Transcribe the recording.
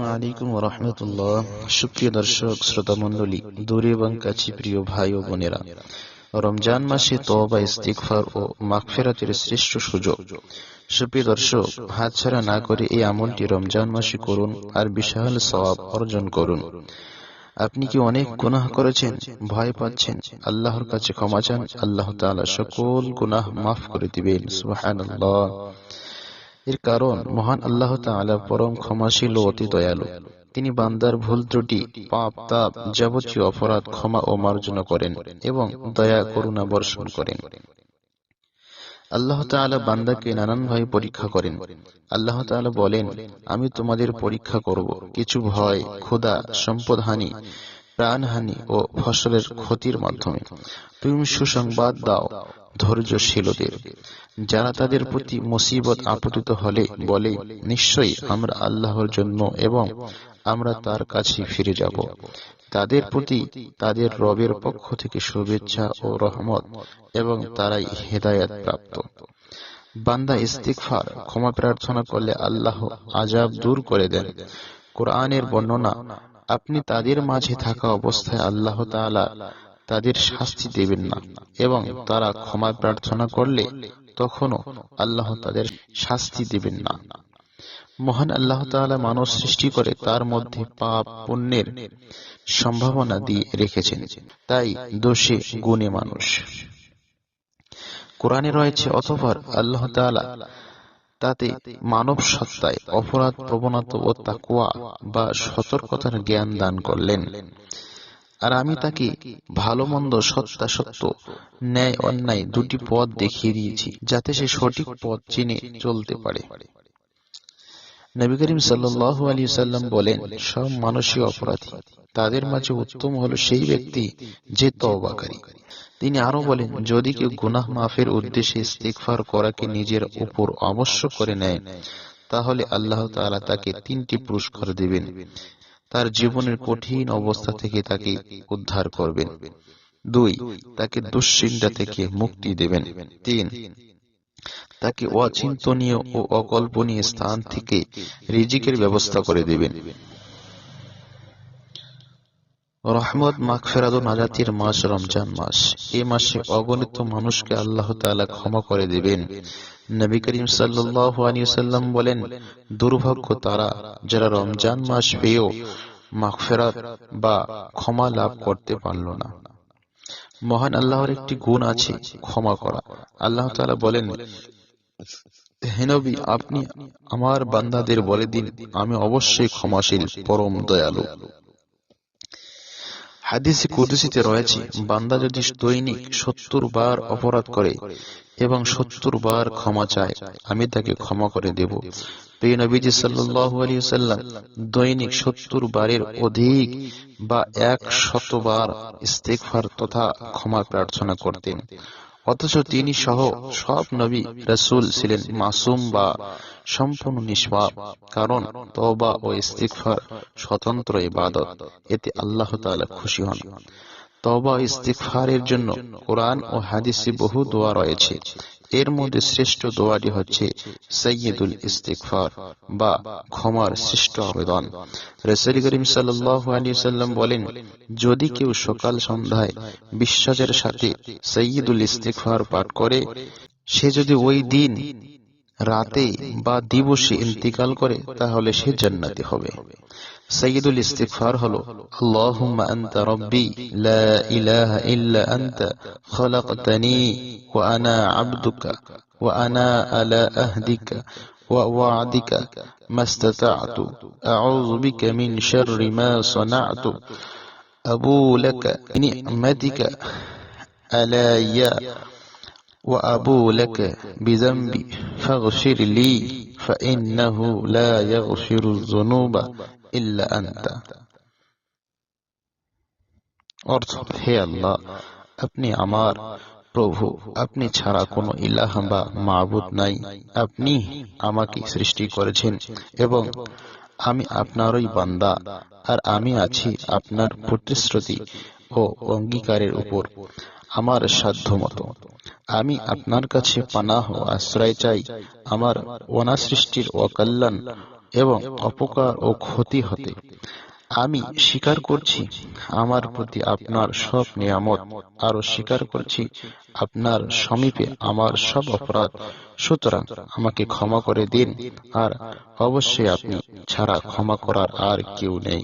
আলাইকুম রহমতুল্লাহ সুপ্রিয় দর্শক শ্রোতা মণ্ডলী দূরে এবং কাছে প্রিয় ভাই ও বোনেরা। রমজান মাসে তওবা, ইস্তিগফার ও শ্রেষ্ঠ সুযোগ। সুপ্রিয় দর্শক হাতছাড়া না করে এই আমলটি রমজান মাসে করুন আর বিশাল সওয়াব অর্জন করুন। আপনি কি অনেক গুনাহ করেছেন? ভয় পাচ্ছেন? আল্লাহর কাছে ক্ষমা চান? আল্লাহ তাআলা সকল গুনাহ মাফ করে দিবেন। এর কারণ মহান আল্লাহ তাআলা পরম ক্ষমাশীল ও অতি দয়ালু। তিনি বান্দার ভুল ত্রুটি, পাপ, তাপ যাবতীয় অপরাধ ক্ষমা ও মার্জনা করেন এবং দয়া করুণা বর্ষণ করেন। আল্লাহ তাআলা বান্দাকে নানানভাবে পরীক্ষা করেন। আল্লাহ তাআলা বলেন, আমি তোমাদের পরীক্ষা করব। কিছু ভয়, ক্ষুধা সম্পদহানি প্রাণহানি ও ফসলের ক্ষতির মাধ্যমে। তুমি সুসংবাদ দাও ধৈর্যশীলদের। যারা তাদের প্রতি মুসিবত আপতিত হলে বলে, নিশ্চয়ই আমরা আল্লাহর জন্য এবং আমরা তার কাছে ফিরে যাব। তাদের প্রতি তাদের রবের পক্ষ থেকে শুভেচ্ছা ও রহমত এবং তারাই হেদায়াত প্রাপ্ত। বান্দা ইস্তিগফার, ক্ষমা প্রার্থনা করলে আল্লাহ আজাব দূর করে দেন। কোরআনের বর্ণনা আপনি তাদের মাঝে থাকা অবস্থায় আল্লাহ তাআলা তাদের শাস্তি দেবেন না এবং তারা ক্ষমা প্রার্থনা করলে তখনও আল্লাহ তাদের শাস্তি দেবেন না। মহান আল্লাহ তাআলা মানুষ সৃষ্টি করে তার মধ্যে পাপ পুণ্যের সম্ভাবনা দিয়ে রেখেছেন। তাই দোষে গুণে মানুষ। কোরআনে রয়েছে অথবা আল্লাহ তাআলা তাতে মানব সত্তায় অপরাধ, প্রবণতা ও তাকুয়া বা সতর্কতার জ্ঞান দান করলেন। আর আমি তাকে ভালো মন্দ সত্তা সত্য ন্যায় অন্যায় দুটি পথ দেখিয়ে দিয়েছি, যাতে সে সঠিক পথ চিনে চলতে পারে। নবী করিম সাল্লাল্লাহু আলাইহি সাল্লাম বলেন, সব মানুষই অপরাধী, তাদের মাঝে উত্তম হলো সেই ব্যক্তি যে তওবাকারী। তিনি আরও বলেন যদি কেউ গুনাহ মাফের উদ্দেশ্যে ইস্তিগফার করাকে নিজের উপর আবশ্যক করে নেয় তাহলে আল্লাহ তাআলা তাকে তিনটি পুরস্কার দেবেন। তার জীবনের কঠিন অবস্থা থেকে তাকে উদ্ধার করবেন। দুই তাকে দুশ্চিন্তা থেকে মুক্তি দেবেন। তিন তাকে অচিন্তনীয় ও অকল্পনীয় স্থান থেকে রিজিকের ব্যবস্থা করে দেবেন। রহমত মাগফিরাত নাজাতির মাস রমজান মাস। এই মাসে অগণিত মানুষকে আল্লাহ তাআলা ক্ষমা করে দিবেন। নবী করিম সাল্লাম বলেন, দুর্ভাগ্য তারা যারা রমজান মাস পেয়েও মাগফিরাত বা ক্ষমা লাভ করতে পারল না। মহান আল্লাহর একটি গুণ আছে, ক্ষমা করা। আল্লাহ তাআলা বলেন, হে নবী, আপনি আমার বান্দাদের বলে দিন, আমি অবশ্যই ক্ষমাশীল, পরম দয়ালু। হাদিসে কুদুসিতে রয়েছে বান্দা যদি দৈনিক সত্তর বার অপরাধ করে এবং সত্তর বার ক্ষমা চায় আমি তাকে ক্ষমা করে দেব। প্রিয় নবীজি আলাইহি সাল্লাম দৈনিক সত্তর বারের অধিক বা এক শতবার ইস্তেকফার তথা ক্ষমা প্রার্থনা করতেন। অথচ তিনি সহ সব নবী রসুল ছিলেন মাসুম বা সম্পূর্ণ নিষ্পাপ, কারণ তবা ও ইস্তিফার স্বতন্ত্র ইবাদত। এতে আল্লাহ তাআলা খুশি হন। তবা ইস্তিফারের জন্য কোরআন ও হাদিসে বহু দোয়া রয়েছে। এর মধ্যে শ্রেষ্ঠ দোয়াটি হচ্ছে সৈয়দুল ইস্তিকফার বা ক্ষমার শ্রেষ্ঠ আবেদন। রসুল করিম সাল্লাম বলেন, যদি কেউ সকাল সন্ধ্যায় বিশ্বাসের সাথে সৈয়দুল ইস্তিকফার পাঠ করে, সে যদি ওই দিন রাতে বা দিবসে ইন্তিকাল করে তাহলে সে জান্নাতি হবে সৈয়দুল ইস্তিগফার হলো আল্লাহুম্মা আনতা রব্বি লা ইলাহা ইল্লা আনতা খলাকতানি ওয়া আনা আবদুকা ওয়া আনা আলা আহদিকা ওয়া ওয়া'দিকা মাস্তাতা'তু আউযু বিকা মিন শাররি মা সানা'তু আবু লাকা নি'মাতিকা আলাইয়া وأبو لك بذنبي فاغفر لي فإنه لا يغفر الذنوب إلا أنت অর্থ হে আল্লাহ আপনি আমার প্রভু আপনি ছাড়া কোনো ইলাহ বা মাবুদ নাই আপনি আমাকে সৃষ্টি করেছেন এবং আমি আপনারই বান্দা আর আমি আছি আপনার প্রতিশ্রুতি ও অঙ্গীকারের উপর আমার সাধ্য মতো আমি আপনার কাছে পানাহ আশ্রয় চাই, আমার অনাসৃষ্টির অকল্যাণ এবং অপকার ও ক্ষতি হতে। আমি স্বীকার করছি, আমার প্রতি আপনার সব নিয়ামত, আর স্বীকার করছি, আপনার সমীপে আমার সব অপরাধ। সুতরাং আমাকে ক্ষমা করে দিন, আর অবশ্যই আপনি ছাড়া ক্ষমা করার আর কেউ নেই।